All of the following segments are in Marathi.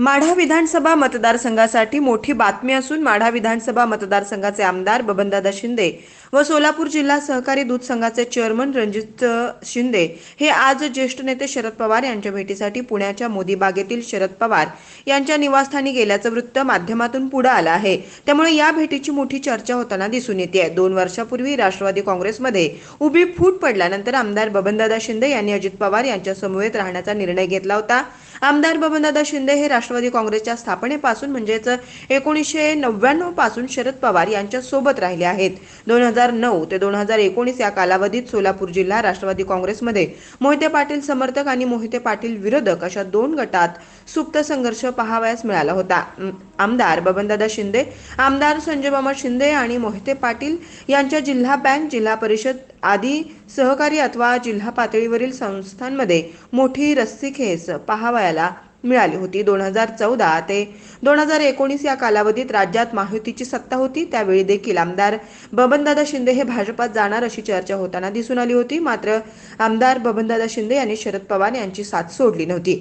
माढा विधानसभा मतदारसंघासाठी मोठी बातमी असून माढा विधानसभा मतदारसंघाचे आमदार बबनदादा शिंदे व सोलापूर जिल्हा सहकारी दूध संघाचे चेअरमन रणजित शिंदे हे आज ज्येष्ठ नेते शरद पवार यांच्या भेटीसाठी पुण्याच्या मोदी बागेतील शरद पवार यांच्या निवासस्थानी गेल्याचं वृत्त माध्यमातून पुढे आलं आहे. त्यामुळे या भेटीची मोठी चर्चा होताना दिसून येते दोन वर्षापूर्वी राष्ट्रवादी काँग्रेसमध्ये उभी फूट पडल्यानंतर आमदार बबनदादा शिंदे यांनी अजित पवार यांच्या समवेत राहण्याचा निर्णय घेतला होता. आमदार बबनदादा शिंदे हे राष्ट्र राष्ट्रवादी काँग्रेसच्या स्थापनेपासून म्हणजेच एकोणीसशे नव्याण्णवपासून शरद पवार यांच्या सोबत राहिले आहेत. दोन हजार नऊ ते दोन हजार एकोणीस या कालावधीत सोलापूर जिल्हा राष्ट्रवादी काँग्रेसमध्ये मोहिते पाटील समर्थक आणि मोहिते पाटील विरोधक अशा दोन गटात सुप्त संघर्ष पाहावयास मिळाला होता. आमदार बबनदादा शिंदे आमदार संजय मामा शिंदे आणि मोहिते पाटील यांच्या जिल्हा बँक जिल्हा परिषद आदी सहकारी अथवा जिल्हा पातळीवरील संस्थांमध्ये मोठी रस्सीखेच पाहावयाला मिळाली होती. दोन हजार चौदा ते दोन हजार एकोणीस या कालावधीत राज्यात महायुतीची सत्ता होती. त्यावेळी देखील आमदार बबनदादा शिंदे हे भाजपात जाणार अशी चर्चा होताना दिसून आली होती. मात्र आमदार बबनदादा शिंदे यांनी शरद पवार यांची साथ सोडली नव्हती.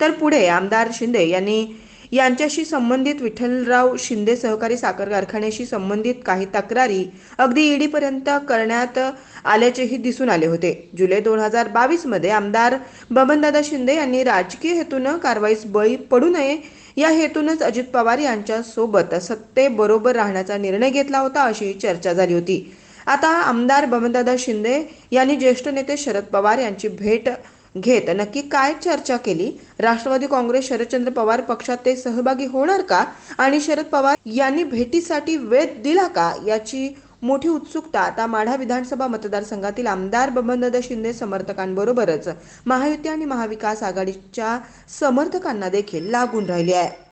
तर पुढे आमदार शिंदे यांनी यांच्याशी संबंधित विठ्ठलराव शिंदे सहकारी साखर कारखान्याशी संबंधित काही तक्रारी अगदी ईडीपर्यंत करण्यात आल्याचेही दिसून आले होते. जुलै दोन हजार बावीसमध्ये आमदार बबनदादा शिंदे यांनी राजकीय हेतूनं कारवाईस बळी पडू नये या हेतूनच अजित पवार यांच्यासोबत सत्तेबरोबर राहण्याचा निर्णय घेतला होता अशी चर्चा झाली होती. आता आमदार बबनदादा शिंदे यांनी ज्येष्ठ नेते शरद पवार यांची भेट घेत. नक्की काय चर्चा केली? राष्ट्रवादी काँग्रेस शरदचंद्र पवार पक्षात ते सहभागी होणार का? आणि शरद पवार यांनी भेटीसाठी वेध दिला का? याची मोठी उत्सुकता आता माढा विधानसभा मतदारसंघातील आमदार बबनदादा शिंदे समर्थकांबरोबरच. महायुती आणि महाविकास आघाडीच्या समर्थकांना देखील लागून राहिली आहे.